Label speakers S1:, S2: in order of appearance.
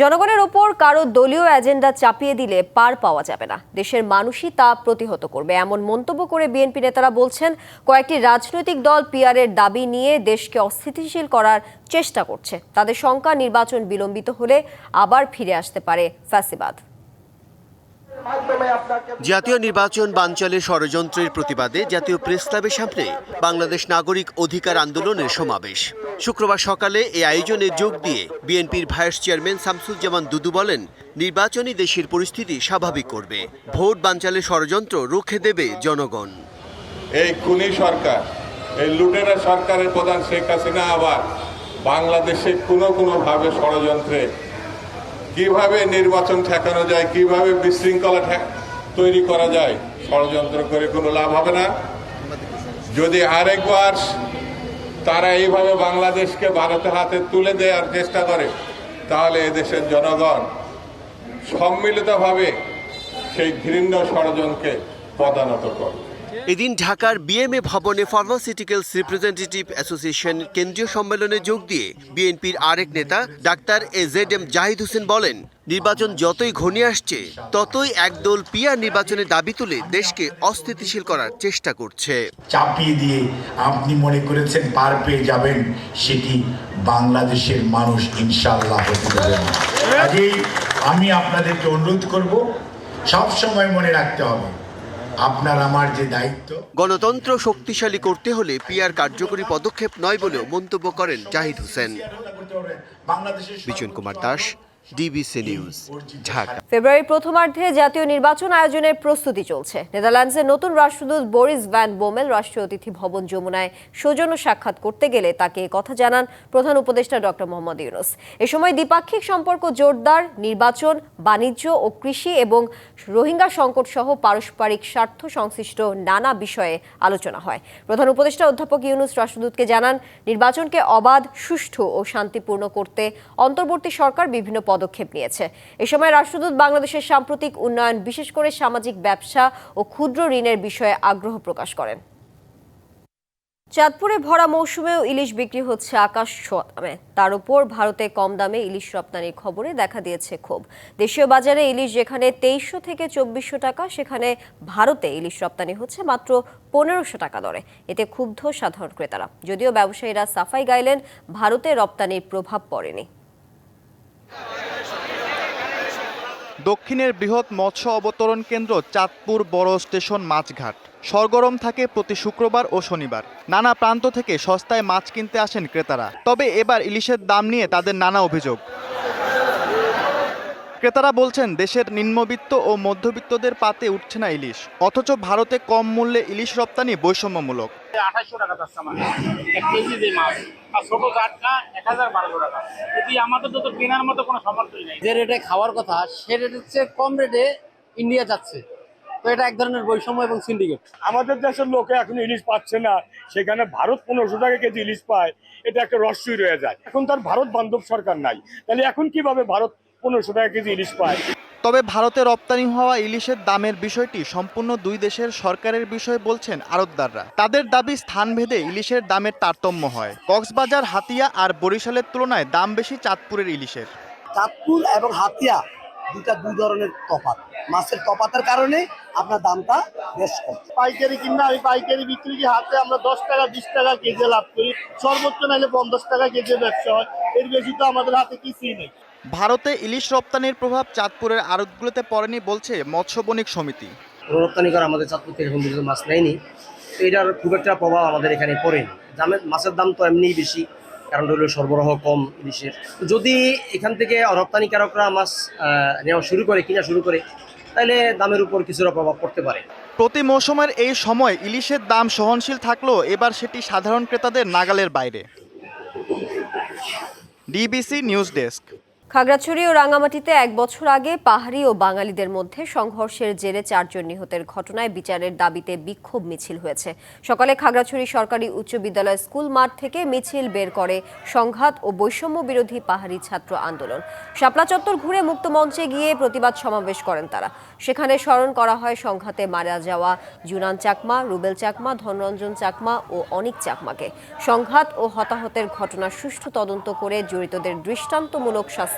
S1: জনগণের ওপর কারও দলীয় এজেন্ডা চাপিয়ে দিলে পার পাওয়া যাবে না। দেশের মানুষই তা প্রতিহত করবে। এমন মন্তব্য করে বিএনপি নেতারা বলছেন, কয়েকটি রাজনৈতিক দল পিয়ারের দাবি নিয়ে দেশকে অস্থিতিশীল করার চেষ্টা করছে। তাদের শঙ্কা নির্বাচন বিলম্বিত হলে আবার ফিরে আসতে পারে ফ্যাসিবাদ।
S2: জাতীয় নির্বাচন বানচালের ষড়যন্ত্রের প্রতিবাদে জাতীয় প্রেস ক্লাবের সামনে বাংলাদেশ নাগরিক অধিকার আন্দোলনের সমাবেশ। শুক্রবার সকালে এই আয়োজনে যোগ দিয়ে বিএনপির ভাইস চেয়ারম্যান শামসুজ্জামান দুদু বলেন নির্বাচনই দেশের পরিস্থিতি স্বাভাবিক করবে। ভোট বানচালের ষড়যন্ত্র রুখে দেবে জনগণ।
S3: এই খুনি সরকার, এই লুটেরা সরকারের প্রধান শেখ হাসিনা আবার বাংলাদেশে কোনো কোনোভাবে ষড়যন্ত্রে কীভাবে নির্বাচন ঠেকানো যায়, কীভাবে বিশৃঙ্খলা তৈরি করা যায়, ষড়যন্ত্র করে কোনো লাভ হবে না। যদি আরেকবার তারা এইভাবে বাংলাদেশকে ভারতের হাতে তুলে দেওয়ার চেষ্টা করে, তাহলে এদেশের জনগণ সম্মিলিতভাবে সেই ঘৃণ্য ষড়যন্ত্রকে পদানত করবে।
S2: এদিন ঢাকার বিএমএ ভবনে ফার্মাসিউটিক্যালস রিপ্রেজেন্টেটিভ অ্যাসোসিয়েশন কেন্দ্রীয় সম্মেলনে যোগ দিয়ে বিএনপির আরেক নেতা doctor A Z M Zahid Hossain বলেন নির্বাচন যতই ঘনিয়ে আসছে ততই একদল পিয়ার নির্বাচনের দাবি তুলে দেশকে অস্থিতিশীল করার চেষ্টা করছে।
S4: চাপিয়ে দিয়ে আপনি মনে করেছেন পার পেয়ে যাবেন সেটি বাংলাদেশের মানুষ ইনশাল্লাহ হতে দেবে আমি আপনাদেরকে অনুরোধ করব সব সময় মনে রাখতে হবে আপনার আমার যে দায়িত্ব
S2: গণতন্ত্র শক্তিশালী করতে হলে পিয়ার কার্যকরী পদক্ষেপ নয় বলেও মন্তব্য করেন Zahid Hossain. Bijon Kumar Das DBC news, Dhaka.
S1: ফেব্রুয়ারির প্রথমার্ধে জাতীয় নির্বাচন আয়োজনের প্রস্তুতি চলছে। নেদারল্যান্ডসের নতুন রাষ্ট্রদূত বরিস ভ্যান বোমেল রাষ্ট্রীয় অতিথি ভবন যমুনায় সৌজন্য সাক্ষাৎ করতে গেলে তাকে কথা জানান প্রধান উপদেষ্টা ডক্টর মোহাম্মদ ইউনুস। এ সময় দ্বিপাক্ষিক সম্পর্ক জোরদার, নির্বাচন, বাণিজ্য ও কৃষি এবং রোহিঙ্গা সংকট সহ পারস্পরিক স্বার্থ সংশ্লিষ্ট নানা বিষয়ে আলোচনা হয়। প্রধান উপদেষ্টা অধ্যাপক ইউনুস রাষ্ট্রদূতকে জানান, নির্বাচনকে অবাধ, সুষ্ঠু ও শান্তিপূর্ণ করতে অন্তর্বর্তী সরকার বিভিন্ন পদক্ষেপ নিয়েছে। এ সময় রাষ্ট্রদূত বাংলাদেশের সাম্প্রতিক উন্নয়ন, বিশেষ করে সামাজিক ব্যবসা ও ক্ষুদ্র ঋণের বিষয়ে আগ্রহ প্রকাশ করেন। চাঁদপুরে ভরা মৌসুমেও ইলিশ বিক্রি হচ্ছে আকাশ ছোঁয়া তার উপর ভারতে কম দামে ইলিশ রপ্তানির খবরে দেখা দিয়েছে ক্ষোভ। দেশীয় বাজারে ইলিশ যেখানে তেইশশো থেকে চব্বিশশো টাকা, সেখানে ভারতে ইলিশ রপ্তানি হচ্ছে মাত্র পনেরোশো টাকা দরে। এতে ক্ষুব্ধ সাধারণ ক্রেতারা। যদিও ব্যবসায়ীরা সাফাই গাইলেন, ভারতে রপ্তানির প্রভাব পড়েনি।
S5: দক্ষিণের বৃহৎ মৎস্য অবতরণ কেন্দ্র চাঁদপুর বড় স্টেশন মাছঘাট। সরগরম থাকে প্রতি শুক্রবার ও শনিবার। নানা প্রান্ত থেকে সস্তায় মাছ কিনতে আসেন ক্রেতারা। তবে এবার ইলিশের দাম নিয়ে তাদের নানা অভিযোগ। ক্রেতারা বলছেন দেশের নিম্নবিত্ত ও মধ্যবিত্তদের পাতে উঠছে না ইলিশ অথচ ভারতে কম মূল্যে ইলিশ রপ্তানি বৈষম্যমূলক।
S6: আঠাশশো টাকা যাচ্ছে আমার। এক কেজি যে মাছ আর ছোট কাঠটা এক হাজার বারোশো টাকা। এটি আমাদের তো তো কেনার মতো কোনো সামর্থ্যই নেই।
S7: যে রেটে খাওয়ার কথা সে রেটের চেয়ে কম রেটে ইন্ডিয়া যাচ্ছে। তো এটা এক ধরনের বৈষম্য এবং সিন্ডিকেট
S8: আমাদের দেশের লোকে এখন ইলিশ পাচ্ছে না। সেখানে ভারত পনেরোশো টাকা কেজি ইলিশ পায়। এটা একটা রস্যই রয়ে যায়। এখন তার ভারত বান্ধব সরকার নাই। তাহলে এখন কীভাবে ভারত পনেরোশো টাকা কেজি ইলিশ পায়।
S5: তবে ভারতে রপ্তানি হওয়া ইলিশের দামের বিষয়টি সম্পূর্ণ দুই দেশের সরকারের বিষয় বলছেন আড়তদাররা তাদের দাবি স্থানভেদে ইলিশের দামের তারতম্য হয়। কক্সবাজার হাতিয়া আর বরিশালের তুলনায় দাম বেশি চাঁদপুরের ইলিশের।
S7: চাঁদপুর এবং হাতিয়া দুটা দুই ধরনের তফাত মাছের তফাতের কারণে আপনার দামটা বেশ কম।
S6: পাইকারি কিনা আমি পাইকারি বিক্রি কি হাতে আমরা দশ টাকা বিশ টাকা কেজি লাভ করি। সর্বোচ্চ নাইলে পঞ্চাশ টাকা কেজি ব্যবসা হয়। এর বেশি তো আমাদের হাতে কিছুই নেই।
S5: ভারতে ইলিশ রপ্তানির প্রভাব চাঁদপুরের আড়তগুলোতে পড়েনি বলছে মৎস্য বণিক সমিতি।
S7: রপ্তানি করে আমাদের চাঁদপুর থেকে এখন পর্যন্ত মাছ নেয়নি। তো এটার খুব একটা প্রভাব আমাদের এখানে পড়েনি দামের মাছের দাম তো এমনিই বেশি কারণ হলো সরবরাহ কম ইলিশের। যদি এখান থেকে রপ্তানিকারকরা মাছ নেওয়া শুরু করে কিনা শুরু করে তাহলে দামের উপর কিছুটা প্রভাব পড়তে পারে।
S5: প্রতি মৌসুমের এই সময় ইলিশের দাম সহনশীল থাকলেও এবার সেটি সাধারণ ক্রেতাদের নাগালের বাইরে। DBC news desk.
S1: খাগড়াছড়ি ও রাঙামাটিতে এক বছর আগে পাহাড়ি ও বাঙালিদের মধ্যে সংঘর্ষের জেরে চারজন নিহতের ঘটনায় বিচারের দাবিতে বিক্ষোভ মিছিল হয়েছে। সকালে খাগড়াছড়ি সরকারি উচ্চ বিদ্যালয় স্কুল মাঠ থেকে মিছিল বের করে সংঘাত ও বৈষম্য বিরোধী পাহাড়ি ছাত্র আন্দোলন। শাপলা চত্বর ঘুরে মুক্ত মঞ্চে গিয়ে প্রতিবাদ সমাবেশ করেন তারা। সেখানে স্মরণ করা হয় সংঘাতে মারা যাওয়া জুনান চাকমা, রুবেল চাকমা, ধনরঞ্জন চাকমা ও অনিক চাকমাকে। সংঘাত ও হতাহতের ঘটনা সুষ্ঠু তদন্ত করে জড়িতদের দৃষ্টান্তমূলক শাস্তি